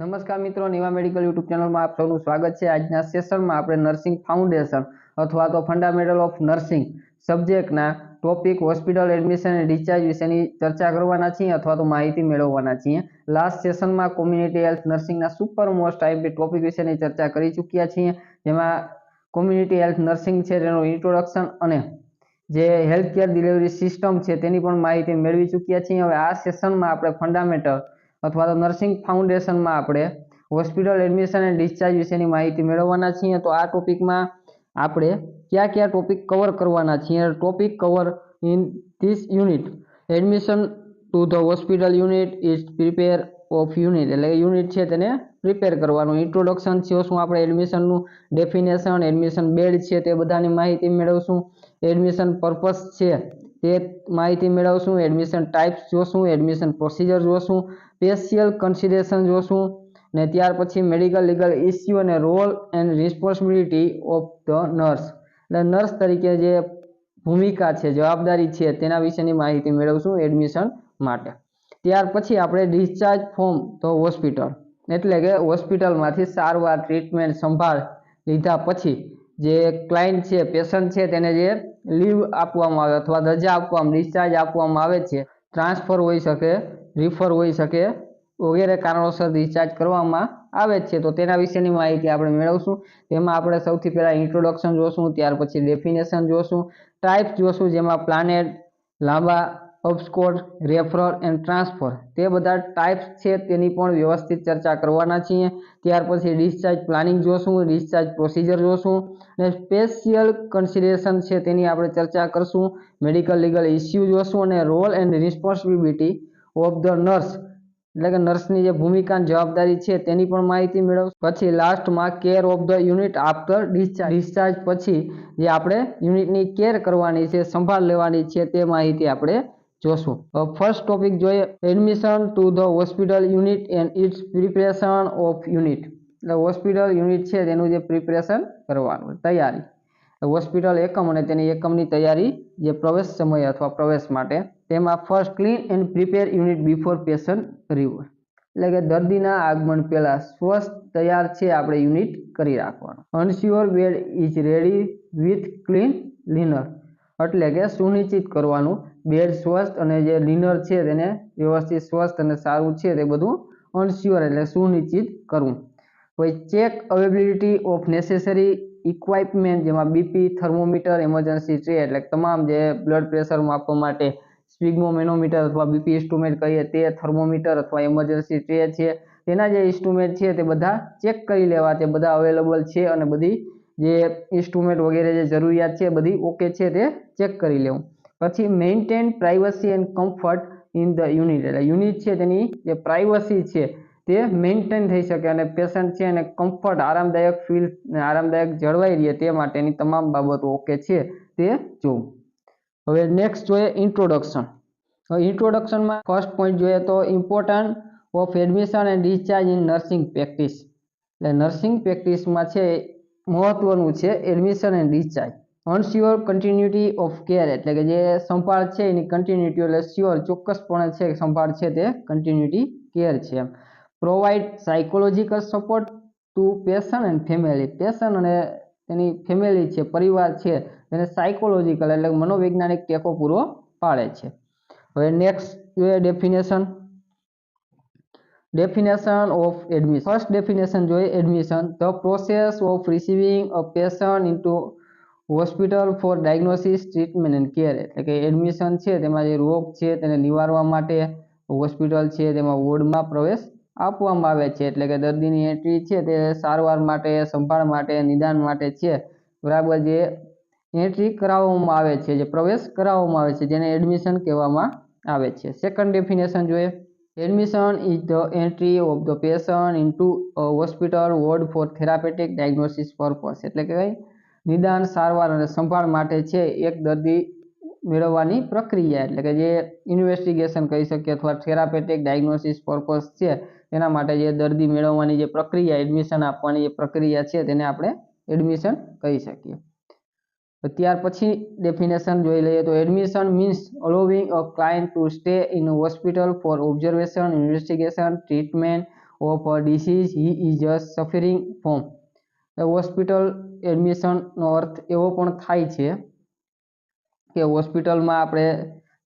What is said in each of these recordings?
નમસ્કાર મિત્રો, Niva medical YouTube ચેનલમાં આપ સૌનું સ્વાગત છે. આજના સેશનમાં આપણે નર્સિંગ ફાઉન્ડેશન અથવા તો ફંડામેન્ટલ ઓફ નર્સિંગ સબ્જેક્ટના ટોપિક હોસ્પિટલ એડમિશન અને ડિસ્ચાર્જ વિશેની ચર્ચા કરવાના છીએ અથવા તો માહિતી મેળવવાના છીએ. લાસ્ટ સેશનમાં કોમ્યુનિટી હેલ્થ નર્સિંગના સુપર મોસ્ટ આઈપી ટોપિક વિશેની ચર્ચા કરી ચૂક્યા છીએ. જેમાં કોમ્યુનિટી હેલ્થ નર્સિંગ છે, તેનું ઇન્ટ્રોડક્શન અને જે હેલ્થ કેર ડિલિવરી સિસ્ટમ છે તેની પણ માહિતી મેળવી ચૂક્યા છીએ. હવે આ સેશનમાં આપણે ફંડામેન્ટલ અથવા તો નર્સિંગ ફાઉન્ડેશનમાં આપણે હોસ્પિટલ એડમિશન એન્ડ ડિસ્ચાર્જ વિશેની માહિતી મેળવવાના છીએ. તો આ ટોપિકમાં આપણે કયા કયા ટોપિક કવર કરવાના છીએ? Topic cover in this unit. Admission to the hospital unit is prepare of unit. એટલે યુનિટ છે તેને પ્રિપેર કરવાનું. ઇન્ટ્રોડક્શન છે શું? આપણે એડમિશનનું ડેફિનેશન, એડમિશન બેડ છે તે બધાની માહિતી મેળવશું. એડમિશન પર્પસ છે તે માહિતી મેળવશું. એડમિશન ટાઈપ્સ જોશું. એડમિશન પ્રોસિજર જોશું. સ્પેશિયલ કન્સિડરેશન જોશું ને ત્યાર પછી મેડિકલ લીગલ ઇસ્યુ અને role and responsibility of the nurse એટલે નર્સ તરીકે જે ભૂમિકા છે, જવાબદારી છે, તેના વિશેની માહિતી મેળવશું એડમિશન માટે. ત્યાર પછી આપણે ડિસ્ચાર્જ ફોર્મ તો હોસ્પિટલ એટલે કે હોસ્પિટલમાંથી સારવાર ટ્રીટમેન્ટ સંભાળ લીધા પછી જે ક્લાયન્ટ છે પેશન્ટ છે, તેને જે લીવ આપવામાં આવે અથવા રજા આપવામાં ડિસ્ચાર્જ આપવામાં આવે છે ટ્રાન્સફર હોઈ શકે રિફર હોઈ શકે, વગેરે કારણોસર ડિસ્ચાર્જ કરવામાં આવે છે. તો તેના વિશેની માહિતી આપણે મેળવશું. તેમાં આપણે સૌથી પહેલાં ઇન્ટ્રોડક્શન જોશું, ત્યાર પછી ડેફિનેશન જોશું. ટાઈપ્સ જોશું, જેમાં પ્લાનેટ લાંબા અપસ્કોટ રેફરલ એન્ડ ટ્રાન્સફર તે બધા ટાઈપ્સ છે, તેની પણ વ્યવસ્થિત ચર્ચા કરવાના છીએ. ત્યાર પછી ડિસ્ચાર્જ પ્લાનિંગ જોશું ડિસ્ચાર્જ પ્રોસિજર જોશું. અને સ્પેશિયલ કન્સિડરેશન છે, તેની આપણે ચર્ચા કરશું. મેડિકલ લીગલ ઇસ્યુ જોશું અને role and responsibility of the nurse એટલે કે નર્સની જે ભૂમિકા જવાબદારી છે, તેની પણ માહિતી મેળવશું. પછી લાસ્ટમાં care of the unit after discharge discharge પછી જે આપણે યુનિટની કેર કરવાની છે, સંભાળ લેવાની છે, તે માહિતી આપણે જોશું. ફર્સ્ટ ટોપિક જોઈએ admission to the hospital unit and its preparation of unit એટલે હોસ્પિટલ યુનિટ છે, તેનું જે પ્રિપરેશન કરવાનું, તૈયારી. હોસ્પિટલ એકમ અને તેની એકમની તૈયારી જે પ્રવેશ સમય અથવા પ્રવેશ માટે, તેમાં first clean and prepare unit before patient river એટલે કે દર્દીના આગમન પહેલાં સ્વસ્થ તૈયાર છે આપણે યુનિટ કરી રાખવાનું. Ensure bed is ready with clean linen એટલે કે સુનિશ્ચિત કરવાનું બેડ સ્વસ્થ અને જે લિનર છે તેને વ્યવસ્થિત સ્વસ્થ અને સારું છે તે બધું અનસ્યોર એટલે સુનિશ્ચિત કરવું. પછી check availability of necessary equipment જેમાં બીપી થર્મોમીટર એમરજન્સી ટ્રે એટલે તમામ જે બ્લડ પ્રેશર માપવા માટે સ્પિગ્મોમેનોમીટર અથવા બીપી ઇન્સ્ટ્રુમેન્ટ કહીએ તે થર્મોમીટર અથવા એમરજન્સી ટ્રે છે. તેના જે ઇન્સ્ટ્રુમેન્ટ છે તે બધા ચેક કરી લેવા તે બધા અવેલેબલ છે અને બધી જે ઇન્સ્ટ્રુમેન્ટ વગેરે જે જરૂરિયાત છે બધી ઓકે છે તે ચેક કરી લેવું. પછી maintain privacy and comfort in the unit એટલે યુનિટ છે તેની જે પ્રાઇવસી છે તે મેન્ટેન થઈ શકે અને પેશન્ટ છે અને કમ્ફર્ટ આરામદાયક ફીલ આરામદાયક જળવાઈ રહે તે માટેની તમામ બાબતો ઓકે છે તે જોવું. હવે નેક્સ્ટ જોઈએ ઇન્ટ્રોડક્શન હવે ઇન્ટ્રોડક્શનમાં ફર્સ્ટ પોઈન્ટ જોઈએ તો important of admission and discharge in nursing practice એટલે નર્સિંગ પ્રેક્ટિસમાં છે મહત્વનું છે admission and discharge ensure continuity of care એટલે કે જે સંભાળ છે એની કન્ટિન્યુટી એટલે સ્યોર ચોક્કસપણે છે સંભાળ છે તે કન્ટિન્યુટી કેર છે એમ. Provide psychological support to patient and family patient અને તેની ફેમિલી છે, પરિવાર છે તેને સાયકોલોજીકલ એટલે મનોવૈજ્ઞાનિક ટેકો પૂરો પાડે છે. હવે નેક્સ્ટ જોઈએ definition definition of admission first definition જોઈએ admission the process of receiving a patient into hospital for diagnosis treatment and care એટલે કે એડમિશન છે, તેમાં જે રોગ છે, તેને નિવારવા માટે હોસ્પિટલ છે, તેમાં વોર્ડમાં પ્રવેશ આપવામાં આવે છે. એટલે કે દર્દીની એન્ટ્રી છે તે સારવાર માટે, સંભાળ માટે, નિદાન માટે છે. બરાબર જે એન્ટ્રી કરાવવામાં આવે છે, જે પ્રવેશ કરાવવામાં આવે છે, જેને એડમિશન કહેવામાં આવે છે. સેકન્ડ ડેફિનેશન જોઈએ. Admission is the entry of the patient into hospital ward for therapeutic diagnosis purpose એટલે કે નિદાન, સારવાર અને સંભાળ માટે છે એક દર્દી મેળવવાની પ્રક્રિયા. એટલે કે જે ઇન્વેસ્ટિગેશન કહી શકીએ અથવા થેરાપેટિક ડાયગ્નોસિસ પર્પઝ છે. તેના માટે જે દર્દી મેળવવાની જે પ્રક્રિયા એડમિશન આપવાની જે પ્રક્રિયા છે, તેને આપણે એડમિશન કહી શકીએ. ત્યાર પછી ડેફિનેશન જોઈ લઈએ તો admission means allowing a client to stay in hospital for observation investigation treatment of a disease he is just suffering from. Hospital એડમિશનનો અર્થ એવો પણ થાય છે કે હોસ્પિટલમાં આપણે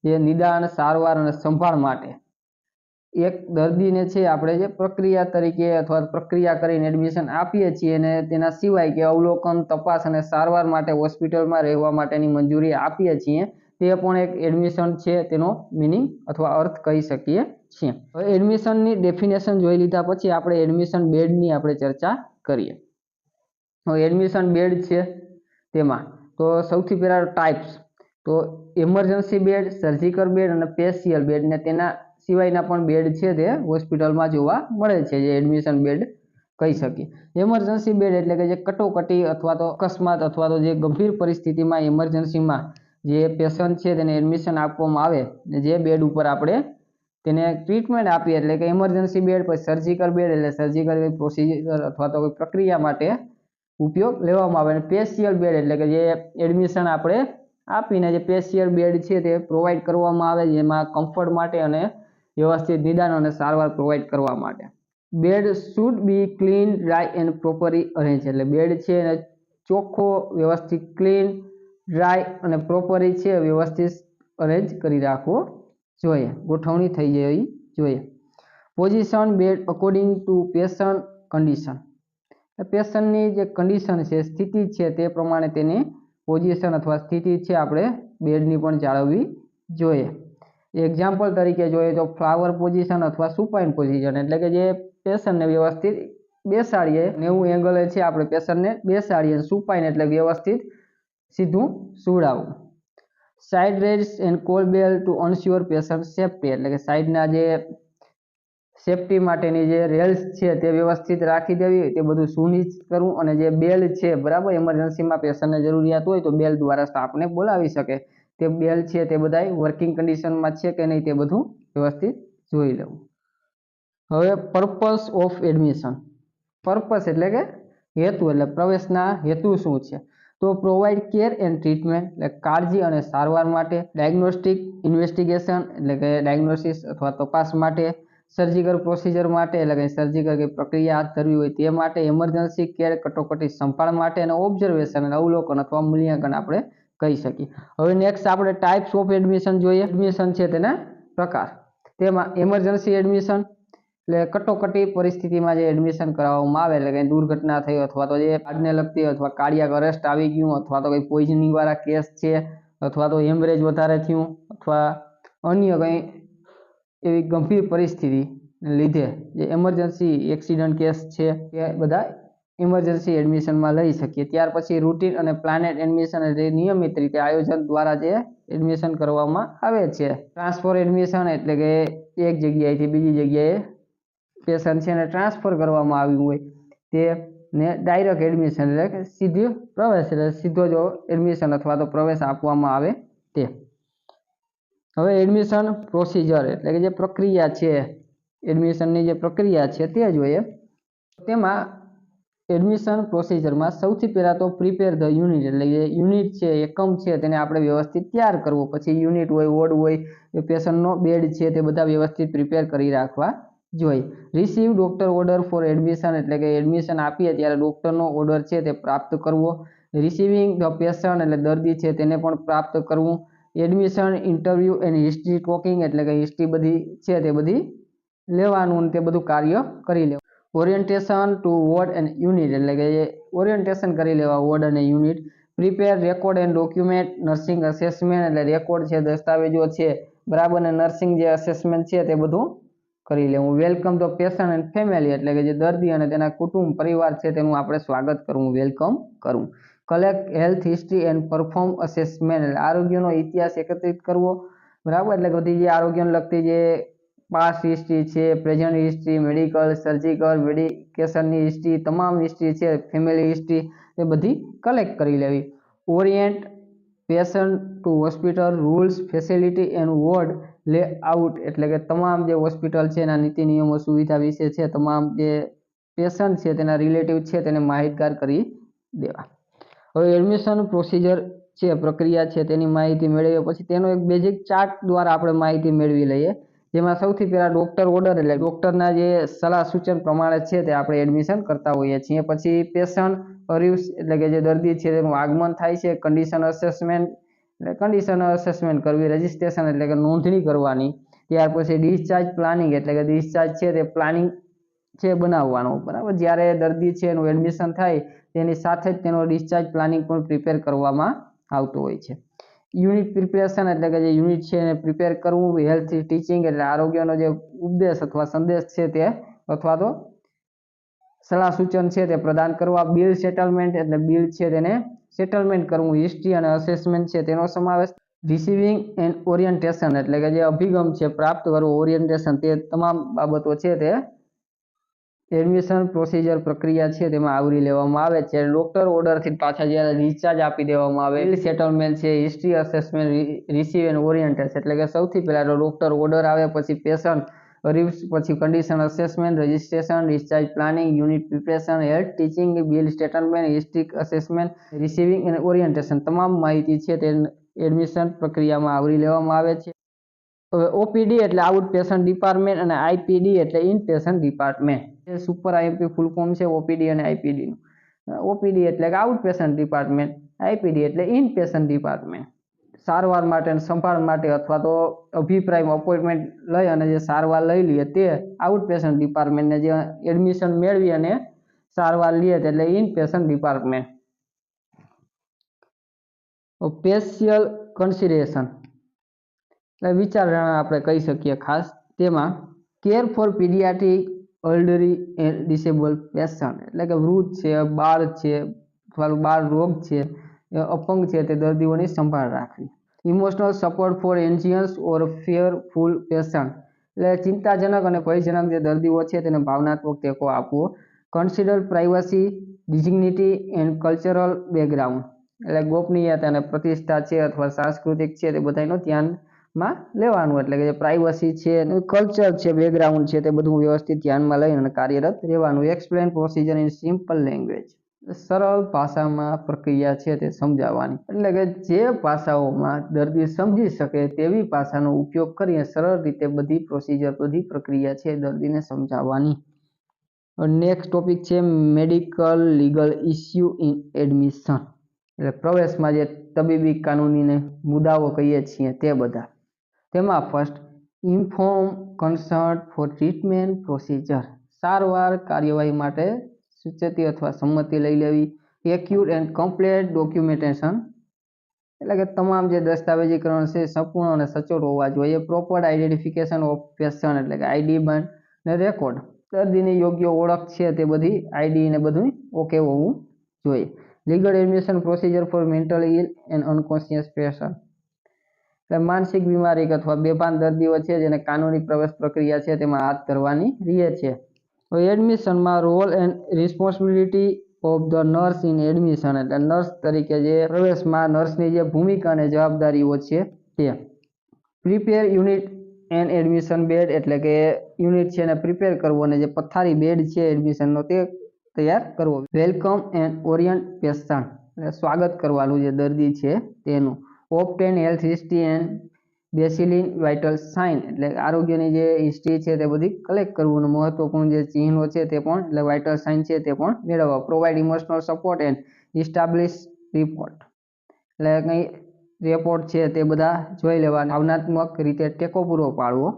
જે નિદાન, સારવાર અને સંભાળ માટે એક દર્દીને છે આપણે જે પ્રક્રિયા તરીકે અથવા પ્રક્રિયા કરીને એડમિશન આપીએ છીએ અને તેના સિવાય કે અવલોકન, તપાસ અને સારવાર માટે હોસ્પિટલમાં રહેવા માટેની મંજૂરી આપીએ છીએ, તે પણ એક એડમિશન છે તેનો મિનિંગ અથવા અર્થ કહી શકીએ છીએ. હવે એડમિશનની ડેફિનેશન જોઈ લીધા પછી આપણે એડમિશન બેડની આપણે ચર્ચા કરીએ. હવે એડમિશન બેડ છે તેમાં. તો સૌથી પહેલાં ટાઈપ્સ તો ઇમરજન્સી બેડ સર્જિકલ બેડ અને પેશિયલ બેડ ને તેના સિવાયના પણ બેડ છે તે, હોસ્પિટલમાં જોવા મળે છે, જે એડમિશન બેડ કહી શકીએ. એમરજન્સી બેડ એટલે કે જે કટોકટી અથવા તો અકસ્માત અથવા તો જે ગંભીર પરિસ્થિતિમાં ઇમરજન્સીમાં જે પેશન્ટ છે તેને એડમિશન આપવામાં આવે, ને જે બેડ ઉપર આપણે તેને ટ્રીટમેન્ટ આપીએ. એટલે કે ઇમરજન્સી બેડ પછી સર્જિકલ બેડ એટલે સર્જિકલ પ્રોસિજર અથવા તો કોઈ પ્રક્રિયા માટે ઉપયોગ લેવામાં આવે. અને પેશિયલ બેડ એટલે કે જે એડમિશન આપણે આપીને જે પેશિયલ બેડ છે તે પ્રોવાઈડ કરવામાં આવે, જેમાં કમ્ફર્ટ માટે અને વ્યવસ્થિત નિદાન અને સારવાર પ્રોવાઈડ કરવા માટે. Bed should be clean dry and properly arrange એટલે બેડ છે એને ચોખ્ખો, વ્યવસ્થિત ક્લીન ડ્રાય અને પ્રોપરલી છે વ્યવસ્થિત અરેન્જ કરી રાખવો જોઈએ. ગોઠવણી થઈ જવી જોઈએ. Position bed according to patient condition પેશન્ટની જે કન્ડિશન છે, સ્થિતિ છે તે પ્રમાણે તેની પોઝિશન અથવા સ્થિતિ છે આપણે બેડની પણ જાળવવી જોઈએ. એક્ઝામ્પલ તરીકે જોઈએ તો ફ્લાવર પોઝિશન અથવા સુપાઇન પોઝિશન એટલે કે જે પેશન્ટને વ્યવસ્થિત બેસાડીએ નેવું એંગલે છે આપણે પેશન્ટને બેસાડીએ સુપાઇન એટલે વ્યવસ્થિત સીધું સુડાવવું side rails and call bell to ensure patient safety એટલે કે સાઈડના જે સેફટી માટેની જે રેલ્સ છે તે વ્યવસ્થિત રાખી દેવી તે બધું સુનિશ્ચિત કરવું અને જે બેલ છે બરાબર એમરજન્સીમાં પેશન્ટને જરૂરિયાત હોય તો બેલ દ્વારા સ્ટાફને બોલાવી શકે. તે બેલ છે તે બધા વર્કિંગ કન્ડિશનમાં છે કે નહીં તે બધું વ્યવસ્થિત જોઈ લેવું હવે પર્પસ ઓફ એડમિશન પર્પસ એટલે કે હેતુ, એટલે પ્રવેશના હેતુ શું છે? તો પ્રોવાઈડ કેર એન્ડ ટ્રીટમેન્ટ એટલે કાળજી અને સારવાર માટે ડાયગ્નોસ્ટિક ઇન્વેસ્ટિગેશન એટલે કે ડાયગ્નોસિસ અથવા તપાસ માટે સર્જિકલ પ્રોસિજર માટે, એટલે કે સર્જિકલ કે પ્રક્રિયા હાથ ધરવી હોય તે માટે એમરજન્સી કેર કટોકટી સંભાળ માટે અને ઓબ્ઝર્વેશન અને અવલોકન અથવા મૂલ્યાંકન આપણે કહી શકીએ. હવે નેક્સ્ટ આપણે ટાઈપ્સ ઓફ એડમિશન જોઈએ. એડમિશન છે તેના પ્રકાર. તેમાં એમરજન્સી એડમિશન એટલે કટોકટી પરિસ્થિતિમાં જે એડમિશન કરાવવામાં આવે, એટલે કંઈ દુર્ઘટના થઈ અથવા તો જે આજને લગતી અથવા કાર્ડિયાક અરેસ્ટ આવી ગયું અથવા તો કંઈ પોઈઝનિંગવાળા કેસ છે અથવા તો હેમરેજ વધારે થયું અથવા અન્ય કંઈ એવી ગંભીર પરિસ્થિતિ લીધે જે એમરજન્સી એક્સિડન્ટ કેસ છે, એ બધા ઇમરજન્સી એડમિશનમાં લઈ શકીએ. ત્યાર પછી રૂટીન અને પ્લાનેટ એડમિશન એટલે નિયમિત રીતે આયોજન દ્વારા જે એડમિશન કરવામાં આવે છે. ટ્રાન્સફર એડમિશન એટલે કે એક જગ્યાએથી બીજી જગ્યાએ પેશન્ટ છે એને ટ્રાન્સફર કરવામાં આવ્યું હોય તે ને ડાયરેક્ટ એડમિશન એટલે સીધું પ્રવેશ એટલે સીધો જો એડમિશન અથવા તો પ્રવેશ આપવામાં આવે તે. હવે એડમિશન પ્રોસિજર એટલે કે જે પ્રક્રિયા છે એડમિશનની જે પ્રક્રિયા છે તે જોઈએ તેમાં એડમિશન પ્રોસિજરમાં સૌથી પહેલાં તો પ્રિપેર ધ યુનિટ, એટલે કે યુનિટ છે, એકમ છે, તેને આપણે વ્યવસ્થિત તૈયાર કરવો. પછી યુનિટ હોય, વોર્ડ હોય પેશન્ટનો બેડ છે, તે બધા વ્યવસ્થિત પ્રિપેર કરી રાખવા જોઈએ. Receive doctor order for admission એટલે કે એડમિશન આપીએ ત્યારે ડૉક્ટરનો ઓર્ડર છે, તે પ્રાપ્ત કરવો. રિસીવિંગ ધ પેશન્ટ એટલે દર્દી છે, તેને પણ પ્રાપ્ત કરવું. Admission interview and history taking એટલે કે હિસ્ટ્રી બધી છે, તે બધી લેવાનું તે બધું કાર્ય કરી લેવું. Orientation to ward and unit એટલે કે ઓરિએન્ટેશન કરી લેવા વોર્ડ અને unit. Prepare, record and document, nursing assessment એટલે રેકોર્ડ છે, દસ્તાવેજો છે, બરાબર અને નર્સિંગ જે અસેસમેન્ટ છે તે બધું કરી લેવું. Welcome the patient and family એટલે કે જે દર્દી અને તેના કુટુંબ પરિવાર છે તેનું આપણે સ્વાગત કરવું વેલકમ કરવું collect health history and perform assessment એટલે આરોગ્યનો ઇતિહાસ એકત્રિત કરવો. બરાબર? એટલે બધી જે આરોગ્યને લગતી જે પાસ્ટ હિસ્ટ્રી છે પ્રેઝન્ટ હિસ્ટ્રી મેડિકલ સર્જિકલ મેડિકેશનની હિસ્ટ્રી તમામ હિસ્ટ્રી છે ફેમિલી હિસ્ટ્રી એ બધી કલેક્ટ કરી લેવી. Orient patient to hospital rules facility and ward layout એટલે કે તમામ જે હોસ્પિટલ છે, એના નીતિ નિયમો, સુવિધા વિશે છે, તમામ જે પેશન્ટ છે, તેના રિલેટિવ છે, તેને માહિતગાર કરી દેવા. હવે એડમિશન પ્રોસિજર છે, પ્રક્રિયા છે, તેની માહિતી મેળવીએ પછી તેનો એક બેઝિક ચાર્ટ દ્વારા આપણે માહિતી મેળવી લઈએ. જેમાં સૌથી પહેલાં ડૉક્ટર ઓર્ડર એટલે ડૉક્ટરના જે સલાહ સૂચન પ્રમાણે છે તે આપણે એડમિશન કરતા હોઈએ છીએ. પછી પેશન્ટ અર્યુસ એટલે કે જે દર્દી છે તેનું આગમન થાય છે કન્ડિશન અસેસમેન્ટ એટલે કન્ડિશન અસેસમેન્ટ કરવી રજિસ્ટ્રેશન એટલે કે નોંધણી કરવાની. ત્યાર પછી ડિસ્ચાર્જ પ્લાનિંગ એટલે કે ડિસ્ચાર્જ છે તે પ્લાનિંગ છે બનાવવાનું. બરાબર? જ્યારે દર્દી છે એનું એડમિશન થાય, તેની સાથે જ તેનો ડિસ્ચાર્જ પ્લાનિંગ પણ પ્રિપેર કરવામાં આવતું હોય છે. યુનિટ પ્રિપેરેશન એટલે કે જે યુનિટ છે એને પ્રિપેર કરવું હેલ્થ ટીચિંગ એટલે આરોગ્યનો જે ઉપદેશ અથવા સંદેશ છે તે, અથવા તો સલાહ સૂચન છે તે પ્રદાન કરવા. બિલ સેટલમેન્ટ એટલે બિલ છે તેને સેટલમેન્ટ કરવું. હિસ્ટ્રી અને અસેસમેન્ટ છે તેનો સમાવેશ. રિસીવિંગ એન્ડ ઓરિયન્ટેશન એટલે કે જે અભિગમ છે પ્રાપ્ત કરવું. ઓરિયન્ટેશન તે તમામ બાબતો છે તે એડમિશન પ્રોસિજર પ્રક્રિયા છે, તેમાં આવરી લેવામાં આવે છે. ડોક્ટર ઓર્ડરથી પાછા જ્યારે રિચાર્જ આપી દેવામાં આવે બિલ સેટલમેન્ટ છે history assessment receive and orientation એટલે કે સૌથી પહેલાં તો ડોક્ટર ઓર્ડર આવે, પછી પેશન્ટ રિવ્સ પછી condition assessment registration discharge planning unit preparation health teaching bill statement historic assessment receiving and orientation તમામ માહિતી છે, તે એડમિશન પ્રક્રિયામાં આવરી લેવામાં આવે છે. હવે ઓપીડી એટલે આઉટ પેશન્ટ ડિપાર્ટમેન્ટ અને આઈપીડી એટલે ઇન પેશન્ટ ડિપાર્ટમેન્ટ. એ સુપર આઈએમપી ફૂલ ફોર્મ છે ઓપીડી અને આઈપીડીનું ઓપીડી એટલે કે આઉટ પેશન્ટ ડિપાર્ટમેન્ટ આઈપીડી એટલે ઇન પેશન્ટ ડિપાર્ટમેન્ટ. સારવાર માટે સંભાળ માટે અથવા તો અભિપ્રાય અપોઇન્ટમેન્ટ લઈ અને જે સારવાર લઈ લઈએ તે આઉટ પેશન્ટ ડિપાર્ટમેન્ટને જે એડમિશન મેળવી અને સારવાર લઈએ એટલે in patient department. Special consideration વિચારણા આપણે કહી શકીએ ખાસ તેમાં care for paediatric and disable patient એટલે કે વૃદ્ધ છે, બાળ છે, અથવા બાળ રોગ છે અપંગ છે તે દર્દીઓની સંભાળ રાખવી. Emotional support for anxious or fearful patient એટલે ચિંતાજનક અને ભયજનક જે દર્દીઓ છે તેને ભાવનાત્મક ટેકો આપવો. Consider privacy dignity and cultural background એટલે ગોપનીયતા અને પ્રતિષ્ઠા છે અથવા સાંસ્કૃતિક છે તે બધાનો ધ્યાનમાં લેવાનું એટલે કે પ્રાઇવસી છે કલ્ચર છે બેકગ્રાઉન્ડ છે તે બધું વ્યવસ્થિત ધ્યાનમાં લઈને અને કાર્યરત રહેવાનું. Explain procedure in simple language સરળ ભાષામાં પ્રક્રિયા છે તે સમજાવવાની. એટલે કે જે ભાષાઓમાં દર્દી સમજી શકે તેવી ભાષાનો ઉપયોગ કરીને સરળ રીતે બધી પ્રોસિજર બધી પ્રક્રિયા છે દર્દીને સમજાવવાની. નેક્સ્ટ ટોપિક છે medical legal issue in admission એટલે પ્રવેશમાં જે તબીબી કાનૂનીને મુદ્દાઓ કહીએ છીએ તે બધા. તેમાં first inform consent for treatment procedure સારવાર કાર્યવાહી માટે સૂચતી અથવા સંમતિ લઈ લેવી. એક્યુટ એન્ડ કમ્પ્લીટ ડોક્યુમેન્ટેશન એટલે કે તમામ જે દસ્તાવેજીકરણ છે સંપૂર્ણ અને સચોટ હોવા જોઈએ. પ્રોપર આઈડેન્ટિફિકેશન ઓફ પેશન્ટ એટલે કે આઈડી બંધ ને રેકોર્ડ દર્દીની યોગ્ય ઓળખ છે તે બધી આઈડી ને બધું ઓકે હોવું જોઈએ. Legal admission procedure for mentally ill and unconscious patient માનસિક બીમારી અથવા બેભાન દર્દીઓ છે જેને કાનૂની પ્રવેશ પ્રક્રિયા છે તેમાં હાથ ધરવાની રહે છે. એડમિશનમાં role and responsibility of the nurse in admission એટલે નર્સ તરીકે જે પ્રવેશમાં નર્સની જે ભૂમિકા અને જવાબદારીઓ છે તે. Prepare unit and admission bed એટલે કે યુનિટ છે એને પ્રિપેર કરવું અને જે પથારી બેડ છે એડમિશનનો તે તૈયાર કરવો. વેલકમ એન્ડ ઓરિયન્ટ પેશન્ટ એટલે સ્વાગત કરવાનું જે દર્દી છે તેનું. Obtain health history and baseline vital sign એટલે આરોગ્યની જે હિસ્ટ્રી છે તે બધી કલેક્ટ કરવું અને મહત્વપૂર્ણ જે ચિહ્નો છે તે પણ, એટલે વાઇટલ સાઇન છે તે પણ મેળવવા. Provide emotional support and establish rapport એટલે કંઈ રિપોર્ટ છે તે બધા જોઈ લેવા ભાવનાત્મક રીતે ટેકો પૂરો પાડવો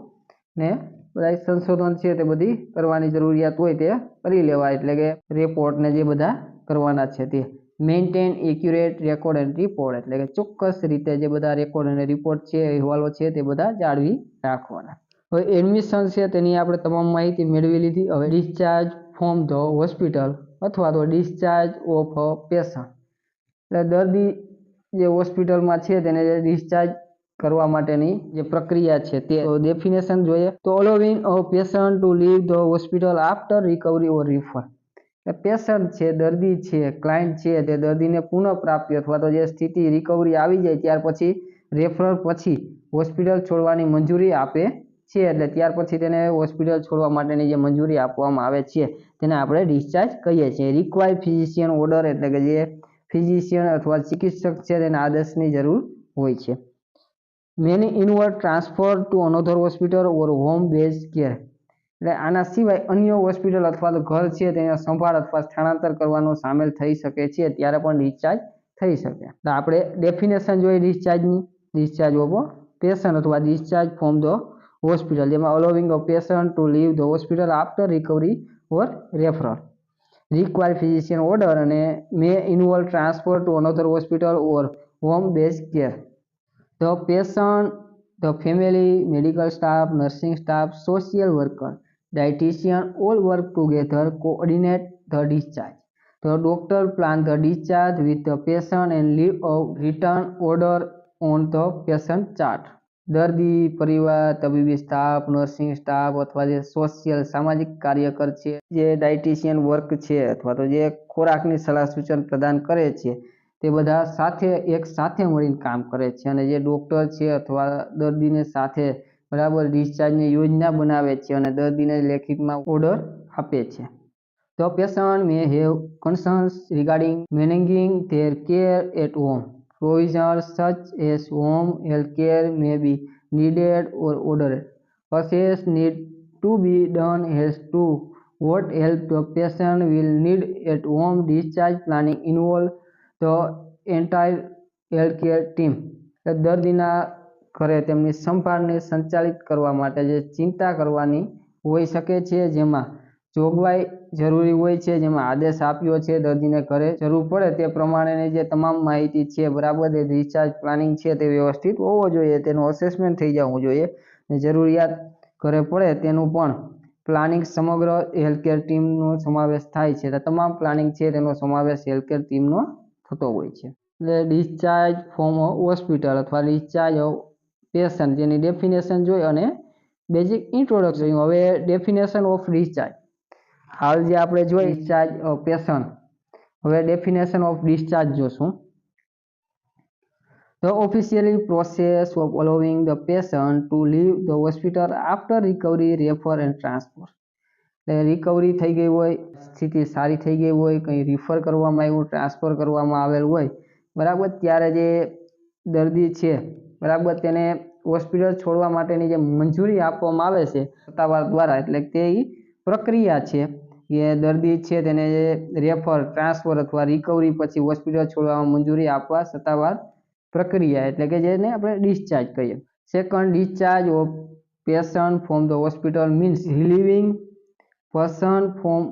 ને બધા સંશોધન છે તે બધી કરવાની જરૂરિયાત હોય તે કરી લેવા એટલે કે રેપોર્ટને જે બધા કરવાના છે તે. Maintain accurate record and report એટલે કે ચોક્કસ રીતે જે બધા રેકોર્ડ અને રિપોર્ટ છે, અહેવાલો છે, તે બધા જાળવી રાખવાના. હવે એડમિશન છે, તેની આપણે તમામ માહિતી મેળવી લીધી. હવે ડિસ્ચાર્જ ફ્રોમ ધ હોસ્પિટલ અથવા તો ડિસ્ચાર્જ ઓફ અ પેશન્ટ એટલે દર્દી જે હોસ્પિટલમાં છે, તેને ડિસ્ચાર્જ કરવા માટેની જે પ્રક્રિયા છે, તે ડેફિનેશન જોઈએ. તો allowing a patient to leave the hospital after recovery or refer patient છે, દર્દી છે ક્લાયન્ટ છે, તે દર્દીને પુનઃપ્રાપ્તિ અથવા તો જે સ્થિતિ રિકવરી આવી જાય ત્યાર પછી રેફરલ પછી હોસ્પિટલ છોડવાની મંજૂરી આપે છે. એટલે ત્યાર પછી તેને હોસ્પિટલ છોડવા માટેની જે મંજૂરી આપવામાં આવે છે, તેને આપણે ડિસ્ચાર્જ કહીએ છીએ. રિક્વાયર્ડ ફિઝિશિયન ઓર્ડર એટલે કે જે ફિઝિશિયન અથવા ચિકિત્સક છે, તેના આદેશની જરૂર હોય છે. May involve transfer to another hospital or home base care એટલે આના સિવાય અન્ય હોસ્પિટલ અથવા તો ઘર છે તેના સંભાળ અથવા સ્થળાંતર કરવાનો સામેલ થઈ શકે છે, ત્યારે પણ ડિસ્ચાર્જ થઈ શકે. તો આપણે ડેફિનેશન જોઈએ ડિસ્ચાર્જની. ડિસ્ચાર્જ ઓફ પેશન્ટ અથવા ડિસ્ચાર્જ ફ્રોમ ધ હોસ્પિટલ જેમાં allowing a patient to leave the hospital after recovery or referral require physician order અને may involve transfer to another hospital or home base care the patient the family medical staff nursing staff social worker. Dietitian all work together coordinate the discharge the doctor plan the discharge with the patient and leave a written order on the patient chart દર્દી પરિવાર તબીબી staff nursing staff અથવા જે social સામાજિક કાર્યકર છે જે dietitian work છે અથવા તો જે ખોરાકની સલાહ સૂચન પ્રદાન કરે છે તે બધા સાથે એક સાથે મળીને કામ કરે છે અને જે ડૉક્ટર છે અથવા દર્દીને સાથે બરાબર ડિસ્ચાર્જની યોજના બનાવે છે અને દર્દીને લેખિતમાં ઓર્ડર આપે છે The patient may have concerns regarding managing their care at home. Provisions such as home health care may be needed or ordered. Assess need to be done as to what help the patient will need at home. Discharge planning involve the entire healthcare team. એટલે દર્દીના ઘરે તેમની સંભાળને સંચાલિત કરવા માટે જે ચિંતા કરવાની હોઈ શકે છે, જેમાં જોગવાઈ જરૂરી હોય છે, જેમાં આદેશ આપ્યો છે, દર્દીને ઘરે જરૂર પડે તે પ્રમાણેની જે તમામ માહિતી છે, બરાબર એ રિચાર્જ પ્લાનિંગ છે તે વ્યવસ્થિત હોવો જોઈએ, તેનું અસેસમેન્ટ થઈ જવું જોઈએ. જરૂરિયાત ઘરે પડે તેનું પણ પ્લાનિંગ સમગ્ર હેલ્થકેર ટીમનો સમાવેશ થાય છે. તમામ પ્લાનિંગ છે તેનો સમાવેશ હેલ્થકેર ટીમનો થતો હોય છે. એટલે ડિસ્ચાર્જ ફોર્મ હોસ્પિટલ અથવા ડિસ્ચાર્જ પેશન્ટ જેની ડેફિનેશન જોઈ અને બેઝિક ઇન્ટ્રોડક્શન હવે ડેફિનેશન ઓફ ડિસ્ચાર્જ હાલ જે આપણે જોઈ ડિસ્ચાર્જ પેશન હવે ડેફિનેશન ઓફ ડિસ્ચાર્જ જોશું. The officially process of allowing the patient to leave the hospital after recovery, refer and transfer. Recovery થઈ ગઈ હોય સ્થિતિ સારી થઈ ગઈ હોય કંઈ રિફર કરવામાં આવ્યું ટ્રાન્સફર કરવામાં આવેલ હોય બરાબર ત્યારે જે દર્દી છે બરાબર તેને હોસ્પિટલ છોડવા માટેની જે મંજૂરી આપવામાં આવે છે, સત્તાવાર દ્વારા, એટલે તે પ્રક્રિયા છે, કે દર્દી છે તેને રેફર, ટ્રાન્સફર અથવા રિકવરી પછી હોસ્પિટલ છોડવામાં મંજૂરી આપવા સત્તાવાર પ્રક્રિયા, એટલે કે જેને આપણે ડિસ્ચાર્જ કહીએ. Second discharge of patient from the hospital means relieving person from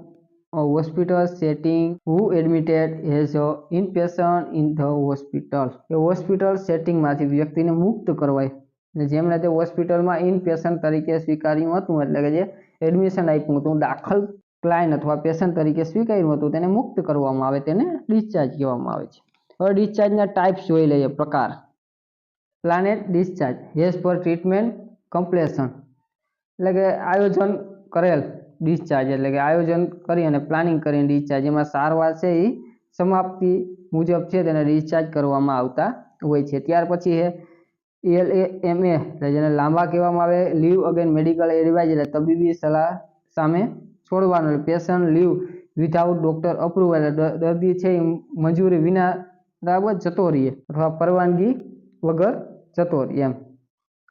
hospital setting who admitted has a inpatient in the hospital એ હોસ્પિટલ સેટિંગમાંથી વ્યક્તિને મુક્ત કરવાય. જેમણે તે હોસ્પિટલમાં ઇન પેશન્ટ તરીકે સ્વીકાર્યું હતું, એટલે કે જે એડમિશન આપ્યું હતું, દાખલ ક્લાયન્ટ અથવા પેશન્ટ તરીકે સ્વીકાર્યું હતું, તેને મુક્ત કરવામાં આવે, તેને ડિસ્ચાર્જ કહેવામાં આવે છે. હવે ડિસ્ચાર્જના ટાઈપ્સ જોઈ લઈએ, પ્રકાર. Planned discharge, as per treatment, completion. એટલે કે આયોજન કરેલ ડિસ્ચાર્જ, એટલે કે આયોજન કરી અને પ્લાનિંગ કરીને ડિસ્ચાર્જ. એમાં સારવાર છે એ સમાપ્તિ મુજબ છે, તેને ડિસ્ચાર્જ કરવામાં આવતા હોય છે. ત્યાર પછી છે એલ એ એમ એટલે જેને લાંબા કહેવામાં આવે લીવ અગેન મેડિકલ એડવાઇઝ એટલે તબીબી સલાહ સામે છોડવાનો. Patient leave without doctor approval એટલે દર્દી છે એ મંજૂરી વિના બરાબર જતો રહીએ અથવા પરવાનગી વગર જતો રહીએ એમ.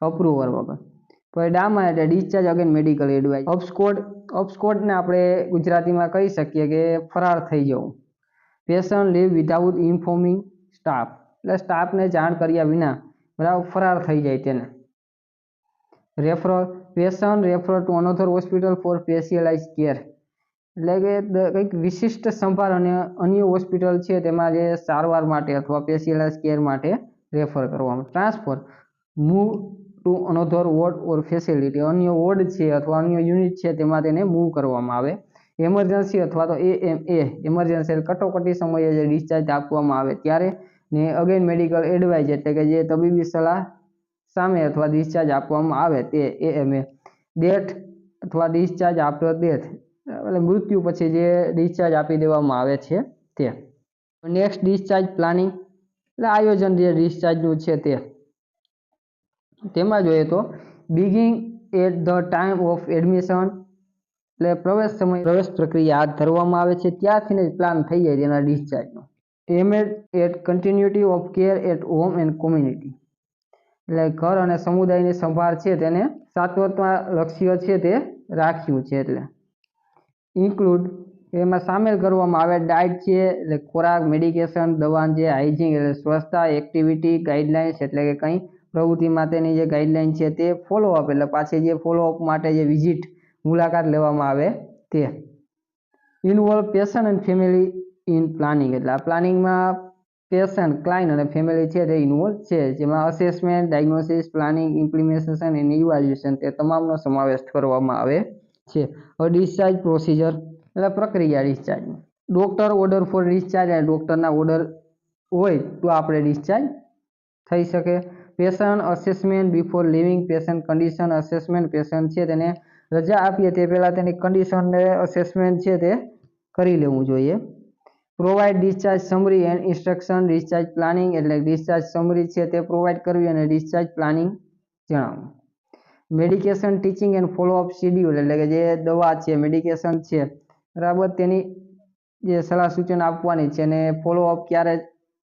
અપ્રુવલ વગર. પછી ડામાં એટલે discharge against medical advice abscond અપસ્કોડને આપણે ગુજરાતીમાં કહી શકીએ કે ફરાર થઈ જવું. Patient leave without informing staff એટલે સ્ટાફને જાણ કર્યા વિના બરાબર ફરાર થઈ જાય તેને. Referral patient refer to another hospital for specialize care એટલે કે કંઈક વિશિષ્ટ સંભાળ અને અન્ય હોસ્પિટલ છે તેમાં જે સારવાર માટે અથવા સ્પેશિયલાઇઝ કેર માટે રેફર કરવામાં. Transfer move to another ward or facility અન્ય વોર્ડ છે અથવા અન્ય યુનિટ છે તેમાં તેને મૂવ કરવામાં આવે. એમરજન્સી અથવા તો એ એમ એ એમરજન્સી કટોકટી સમયે જે ડિસ્ચાર્જ આપવામાં આવે ત્યારે ને અગેન મેડિકલ એડવાઇઝ એટલે કે જે તબીબી સલાહ સામે અથવા ડિસ્ચાર્જ આપવામાં આવે તે એમ એ ડેથ અથવા ડિસ્ચાર્જ આફ્ટર ડેથ એટલે મૃત્યુ પછી જે ડિસ્ચાર્જ આપી દેવામાં આવે છે તે. નેક્સ્ટ ડિસ્ચાર્જ પ્લાનિંગ એટલે આયોજન જે ડિસ્ચાર્જનું છે તે. તેમાં જોઈએ તો beginning at the time of admission એટલે પ્રવેશ સમય, પ્રવેશ પ્રક્રિયા હાથ ધરવામાં આવે છે, ત્યારથી જ પ્લાન થઈ જાય તેના ડિસ્ચાર્જનો aim at at continuity of care at home and community એટલે ઘર અને સમુદાયની સંભાળ છે તેને સાતવતમાં લક્ષ્ય છે તે રાખ્યું છે એટલે. ઇન્ક્લુડ એમાં સામેલ કરવામાં આવે ડાયટ છે, એટલે ખોરાક મેડિકેશન દવા જે હાઇજીન એટલે સ્વચ્છતા એક્ટિવિટી ગાઈડલાઇન્સ એટલે કે કંઈ પ્રવૃત્તિ માટેની જે ગાઈડલાઇન છે તે ફોલોઅપ એટલે પાછી જે ફોલોઅપ માટે જે વિઝિટ મુલાકાત લેવામાં આવે તે. Involve patient and family in planning એટલે આ પ્લાનિંગમાં પેશન ક્લાયન્ટ અને ફેમિલી છે તે ઇન્વોલ્વ છે. જેમાં અસેસમેન્ટ ડાયગ્નોસિસ પ્લાનિંગ ઇમ્પ્લિમેન્ટેશન અને ઇવાલ્યુએશન તે તમામનો સમાવેશ કરવામાં આવે છે. હવે ડિસ્ચાર્જ પ્રોસિજર એટલે પ્રક્રિયા ડિસ્ચાર્જની ડૉક્ટર ઓર્ડર ફોર ડિસ્ચાર્જ અને ડૉક્ટરના ઓર્ડર હોય તો આપણે ડિસ્ચાર્જ થઈ શકે. Patient assessment before leaving patient condition assessment patient છે તેને રજા આપીએ તે પહેલાં તેની કન્ડિશનને અસેસમેન્ટ છે તે કરી લેવું જોઈએ. Provide discharge summary and instruction discharge planning એટલે ડિસ્ચાર્જ સમરી છે તે પ્રોવાઈડ કરવી અને ડિસ્ચાર્જ પ્લાનિંગ જણાવવું. Medication teaching and follow up schedule એટલે કે જે દવા છે મેડિકેશન છે, બરાબર? તેની જે સલાહ સૂચન આપવાની છે અને ફોલોઅપ ક્યારે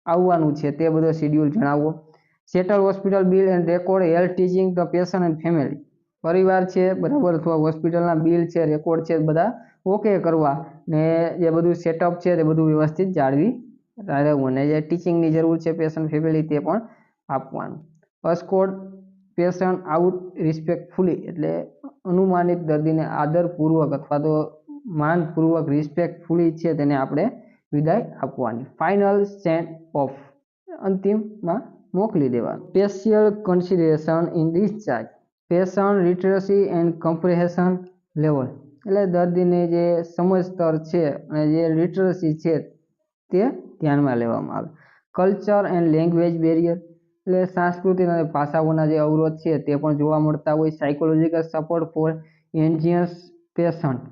આવવાનું છે તે બધો schedule જણાવવો settle hospital bill and record health teaching the patient and family પરિવાર છે, બરાબર, અથવા હોસ્પિટલના બિલ છે, રેકોર્ડ છે, બધા ઓકે કરવા. ને જે બધું સેટઅપ છે, તે બધું વ્યવસ્થિત જાળવી રહેવું અને જે ટીચિંગની જરૂર છે પેશન્ટ ફેમિલી તે પણ આપવાનું. અસ્કોડ પેશન્ટ આઉટ રિસ્પેક્ટફુલી એટલે અનુમાનિત દર્દીને આદરપૂર્વક અથવા તો માનપૂર્વક રિસ્પેક્ટફુલી છે, તેને આપણે વિદાય આપવાની. ફાઇનલ સેન્ડ ઓફ અંતિમમાં મોકલી દેવા special consideration in discharge patient literacy and comprehension level એટલે દર્દીને જે સમજ સ્તર છે અને જે લિટરસી છે તે ધ્યાનમાં લેવામાં આવે. કલ્ચર એન્ડ લેંગ્વેજ બેરિયર એટલે સાંસ્કૃતિક અને ભાષાઓના જે અવરોધ છે તે પણ જોવા મળતા હોય. Psychological support for anxious patient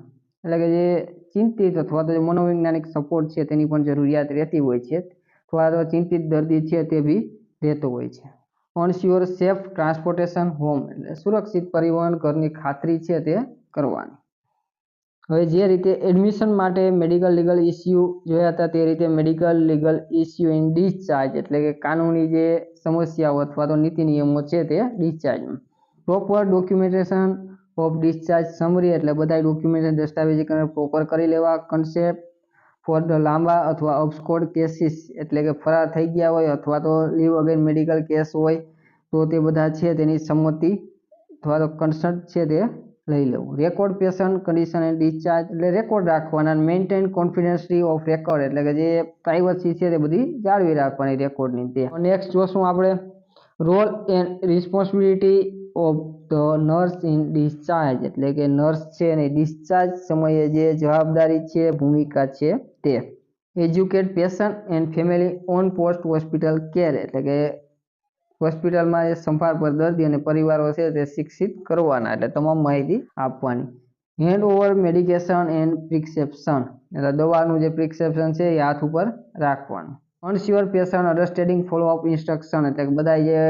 એટલે કે જે ચિંતિત અથવા તો જે મનોવૈજ્ઞાનિક સપોર્ટ છે તેની પણ જરૂરિયાત રહેતી હોય છે. અથવા તો ચિંતિત દર્દી છે તે બી રહેતો હોય છે. અનસ્યોર સેફ ટ્રાન્સપોર્ટેશન હોમ એટલે સુરક્ષિત પરિવહન ઘરની ખાતરી છે તે કરવાની. હવે જે રીતે એડમિશન માટે મેડિકલ લીગલ ઇસ્યુ જોયા હતા તે રીતે medical legal issue in discharge એટલે કે કાનૂની જે સમસ્યાઓ અથવા તો નીતિ નિયમો છે તે ડિસ્ચાર્જમાં proper documentation of discharge summary એટલે બધા ડોક્યુમેન્ટ દસ્તાવેજીકરણ પ્રોપર કરી લેવા કન્સેપ્ટ ફોર ધ લાંબા અથવા અબસ્કોડ કેસીસ એટલે કે ફરાર થઈ ગયા હોય અથવા તો લીવ અગેન મેડિકલ કેસ હોય, તો તે બધા છે તેની સંમતિ અથવા તો કન્સર્ટ છે તે લઈ લેવું. Record patient condition and discharge એટલે રેકોર્ડ રાખવાના મેન્ટેન કોન્ફિડન્સી ઓફ રેકોર્ડ એટલે કે જે પ્રાઇવસી છે તે બધી જાળવી રાખવાની રેકોર્ડની તે. નેક્સ્ટ જોશું આપણે role and responsibility of the nurse in discharge એટલે કે નર્સ છે અને ડિસ્ચાર્જ સમયે જે જવાબદારી છે, ભૂમિકા છે તે educate patient and family on post hospital care એટલે કે હોસ્પિટલમાં જે સંભાળ પર દર્દી અને પરિવારો છે તે શિક્ષિત કરવાના, એટલે તમામ માહિતી આપવાની. Hand over medication and prescription એટલે દવાનું જે પ્રિસ્ક્રિપ્શન છે એ હાથ ઉપર રાખવાનું. Ensure patient understanding follow up instruction એટલે બધા જે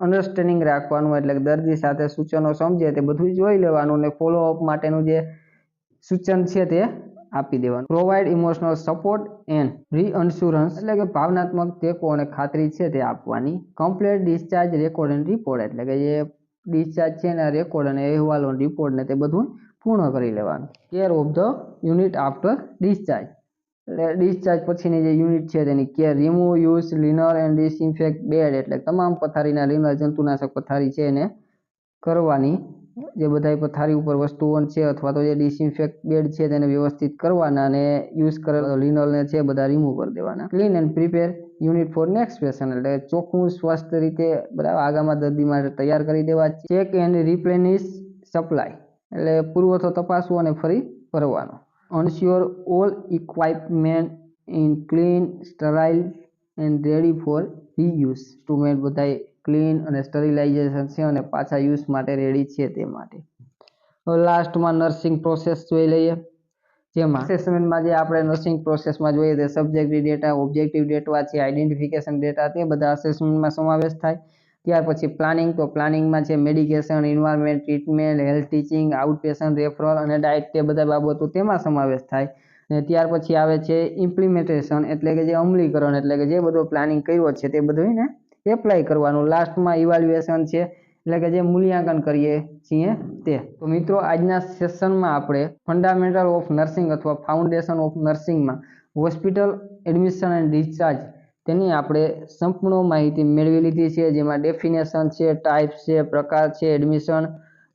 અન્ડરસ્ટેન્ડિંગ રાખવાનું એટલે દર્દી સાથે સૂચનો સમજે તે બધું જોઈ લેવાનું અને ફોલો અપ માટેનું જે સૂચન છે તે આપી દેવાનું. Provide emotional support and reassurance એટલે કે ભાવનાત્મક ટેકો અને ખાતરી છે તે આપવાની. Complete discharge record and report એટલે કે જે ડિસ્ચાર્જ છે એના રેકોર્ડ અને અહેવાલો રિપોર્ટ ને તે બધું પૂર્ણ કરી લેવાનું. Care of the unit after discharge એટલે ડિસ્ચાર્જ પછીની જે યુનિટ છે તેની care remove use linen and disinfect bed એટલે તમામ પથારીના લીનર જંતુનાશક પથારી છે એને કરવાની જે બધા પથારી ઉપર વસ્તુઓ છે અથવા તો જે ડિસઇન્ફેક્ટ બેડ છે તેને વ્યવસ્થિત કરવાના અને યુઝ કરેલા લિનરને છે બધા રિમૂવ કરી દેવાના. Clean and prepare unit for next patient એટલે ચોખ્ખું સ્વસ્થ રીતે બરાબર આગામાં દર્દી માટે તૈયાર કરી દેવા ચેક એન્ડ રિપ્લેનિશ સપ્લાય એટલે પુરવઠો તપાસવો અને ફરી ભરવાનો. Ensure all equipment in clean sterile and ready for reuse instrument બધા ક્લીન અને સ્ટરિલાઇઝેશન છે અને પાછા યુઝ માટે રેડી છે તે માટે. લાસ્ટમાં નર્સિંગ પ્રોસેસ જોઈ લઈએ. જેમાં અસેસમેન્ટમાં જે આપણે નર્સિંગ પ્રોસેસમાં જોઈએ તે સબ્જેક્ટિવ ડેટા ઓબ્જેક્ટિવ ડેટા છે આઈડેન્ટિફિકેશન ડેટા તે બધા અસેસમેન્ટમાં સમાવેશ થાય. ત્યાર પછી પ્લાનિંગ તો પ્લાનિંગમાં છે medication environment treatment health teaching out patient referral અને ડાયટ તે બધા બાબતો તેમાં સમાવેશ થાય. અને ત્યાર પછી આવે છે ઇમ્પ્લિમેન્ટેશન એટલે કે જે અમલીકરણ એટલે કે જે બધો પ્લાનિંગ કર્યો છે તે બધું ને એપ્લાય કરવાનું. લાસ્ટમાં ઇવાલ્યુએશન છે. એટલે કે જે મૂલ્યાંકન કરીએ છીએ તે. તો મિત્રો, આજના સેશનમાં આપણે ફંડામેન્ટલ ઓફ નર્સિંગ અથવા ફાઉન્ડેશન ઓફ નર્સિંગમાં હોસ્પિટલ એડમિશન એન્ડ ડિસ્ચાર્જ તેની આપણે સંપૂર્ણ માહિતી મેળવી લીધી છે. જેમાં ડેફિનેશન છે ટાઈપ છે, પ્રકાર છે એડમિશન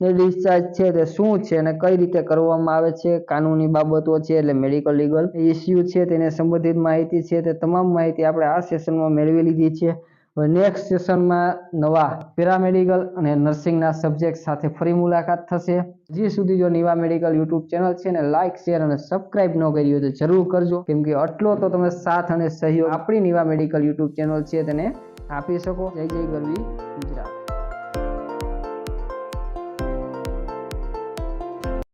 ને ડિસ્ચાર્જ છે. તે શું છે અને કઈ રીતે કરવામાં આવે છે, કાનૂની બાબતો છે, એટલે મેડિકલ લીગલ ઇસ્યુ છે, તેને સંબંધિત માહિતી છે. તે તમામ માહિતી આપણે આ સેશનમાં મેળવી લીધી છે. નેક્સ્ટ સેશનમાં નવા પેરામેડિકલ અને નર્સિંગના સબ્જેક્ટ સાથે ફરી મુલાકાત થશે. હજી સુધી જો નિવા મેડિકલ યુટ્યુબ ચેનલ છે ને લાઇક શેર અને સબસ્ક્રાઇબ ન કરી હોય તો જરૂર કરજો. કેમ કે આટલો તો તમે સાથ અને સહયોગ આપણી નિવા મેડિકલ યુટ્યુબ ચેનલ છે તેને આપી શકો. જય જય ગરવી ગુજરાત.